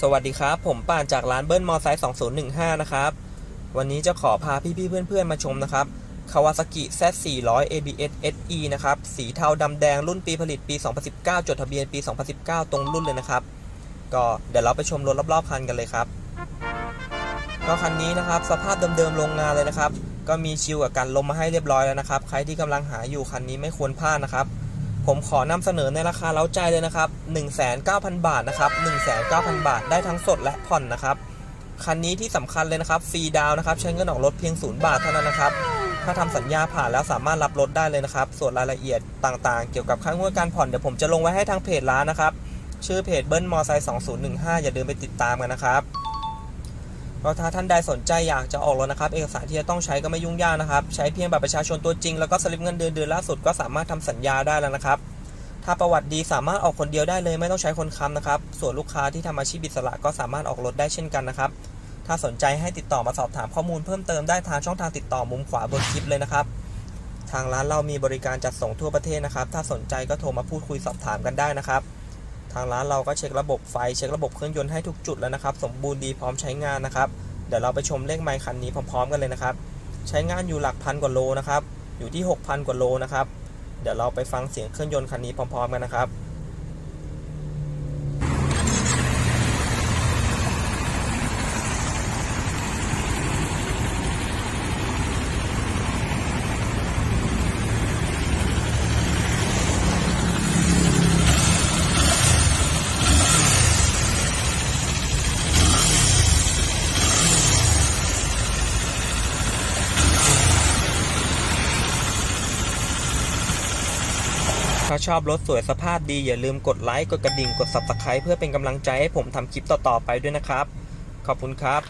สวัสดีครับ ผมป่านจากร้านเบิ้ลมอไซค์2015 นะครับ วันนี้จะขอพาพี่ๆเพื่อนๆมาชมนะครับ Kawasaki Z400 ABS SE นะครับ สีเทาดำแดงรุ่นปีผลิตปี 2019 จดทะเบียนปี 2019 ตรงรุ่นเลยนะครับ ก็เดี๋ยวเราไปชมรถรอบๆคันกันเลยครับ ก็คันนี้นะครับสภาพเดิมๆโรงงานเลยนะครับ ก็มีชิลกับกันลมมาให้เรียบร้อยแล้วนะครับ ใครที่กำลังหาอยู่คันนี้ไม่ควรพลาดนะครับ ผมขอนำเสนอในราคาเล้าใจเลยนะครับ 19,000 บาทนะครับ 19,000 บาทได้ทั้งสดและผ่อนนะครับ คันนี้ที่สำคัญเลยนะครับฟรีดาวนะครับ ใช้เงินออกรถเพียง 0 บาทเท่านั้นนะครับ ถ้าทำสัญญาผ่านแล้วสามารถรับรถได้เลยนะครับ ส่วนรายละเอียดต่างๆ เกี่ยวกับค่างวดการผ่อนเดี๋ยวผมจะลงไว้ให้ทางเพจร้านนะครับ ชื่อเพจเบิ้ลมอไซค์2015 อย่าลืมไปติดตามกันนะครับ ก็ถ้าท่านใดสนใจอยากจะออกรถนะครับ เอกสารที่จะต้องใช้ก็ไม่ยุ่งยากนะครับ ใช้เพียงบัตรประชาชนตัวจริง แล้วก็สลิปเงินเดือนเดือนล่าสุดก็สามารถทำสัญญาได้แล้วนะครับ ถ้าประวัติดีสามารถออกคนเดียวได้เลยไม่ต้องใช้คนค้ำนะครับ ส่วนลูกค้าที่ทำอาชีพอิสระก็สามารถออกรถได้เช่นกันนะครับ ถ้าสนใจให้ติดต่อมาสอบถามข้อมูลเพิ่มเติมได้ทางช่องทางติดต่อมุมขวาบนคลิปเลยนะครับ ทางร้านเรามีบริการจัดส่งทั่วประเทศนะครับ ถ้าสนใจก็โทรมาพูดคุยสอบถามกันได้นะครับ ทางร้านเราก็เช็คระบบไฟเช็คระบบเครื่องยนต์ให้ทุกจุดแล้วนะครับ สมบูรณ์ดีพร้อมใช้งานนะครับ เดี๋ยวเราไปชมเลขไมค์คันนี้พร้อมๆกันเลยนะครับ ใช้งานอยู่หลักพันกว่าโลนะครับ อยู่ที่ 6,000 กว่าโลนะครับ เดี๋ยวเราไปฟังเสียงเครื่องยนต์คันนี้พร้อมๆกันนะครับ ถ้าชอบรถสวยสภาพดีอย่าลืมกดไลค์ กดกระดิ่ง กด Subscribe เพื่อเป็นกำลังใจให้ผมทำคลิปต่อๆไปด้วยนะครับ ขอบคุณครับ